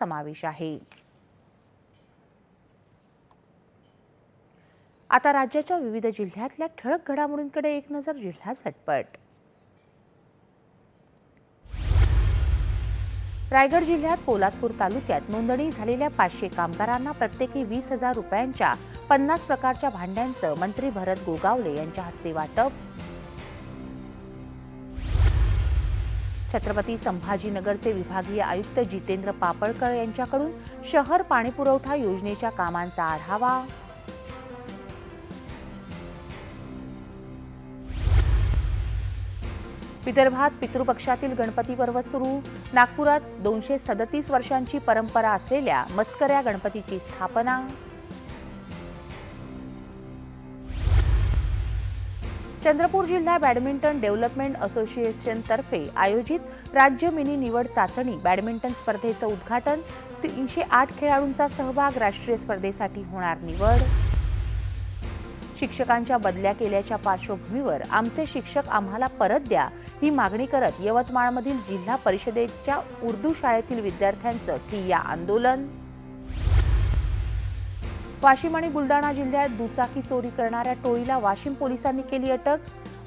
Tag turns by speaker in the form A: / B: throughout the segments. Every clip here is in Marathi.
A: समावेश आहे. आता राज्याच्या विविध जिल्ह्यातल्या ठळक घडामोडींकडे एक नजर जिल्हा झटपट. रायगड जिल्ह्यात पोलादपूर तालुक्यात नोंदणी झालेल्या पाचशे कामगारांना प्रत्येकी वीस हजार रुपयांच्या पन्नास प्रकारच्या भांड्यांचं मंत्री भरत गोगावले यांच्या हस्ते वाटप छत्रपती संभाजीनगरचे विभागीय आयुक्त जितेंद्र पापळकर यांच्याकडून शहर पाणीपुरवठा योजनेच्या कामांचा आढावा. विदर्भात पितृपक्षातील गणपती पर्व सुरू. नागपुरात दोनशे सदतीस वर्षांची परंपरा असलेल्या मस्कऱ्या गणपतीची स्थापना. चंद्रपूर जिल्हा बॅडमिंटन डेव्हलपमेंट असोसिएशनतर्फे आयोजित राज्य मिनी निवड चाचणी बॅडमिंटन स्पर्धेचं उद्घाटन. तीनशे आठ खेळाडूंचा सहभाग राष्ट्रीय स्पर्धेसाठी होणार निवड. शिक्षकांच्या बदल्या केल्याच्या पार्श्वभूमीवर आमचे शिक्षक आम्हाला परत द्या ही मागणी करत यवतमाळमधील जिल्हा परिषदेच्या उर्दू शाळेतील विद्यार्थ्यांचं ठिय्या आंदोलन. वाशिम आणि बुलडाणा जिल्ह्यात दुचाकी चोरी करणाऱ्या टोळीला वाशिम पोलिसांनी केली अटक.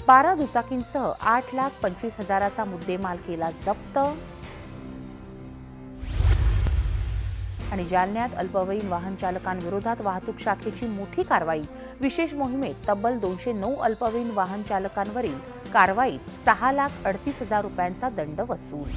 A: बारा दुचाकींसह आठ लाख पंचवीस हजाराचा मुद्देमाल केला जप्त. आणि जालन्यात अल्पवयीन वाहन चालकांविरोधात वाहतूक शाखेची मोठी कारवाई. विशेष मोहिमेत तब्बल दोनशे नऊ अल्पवयीन वाहन चालकांवरील कारवाईत सहा लाख अडतीस हजार रुपयांचा दंड वसूल.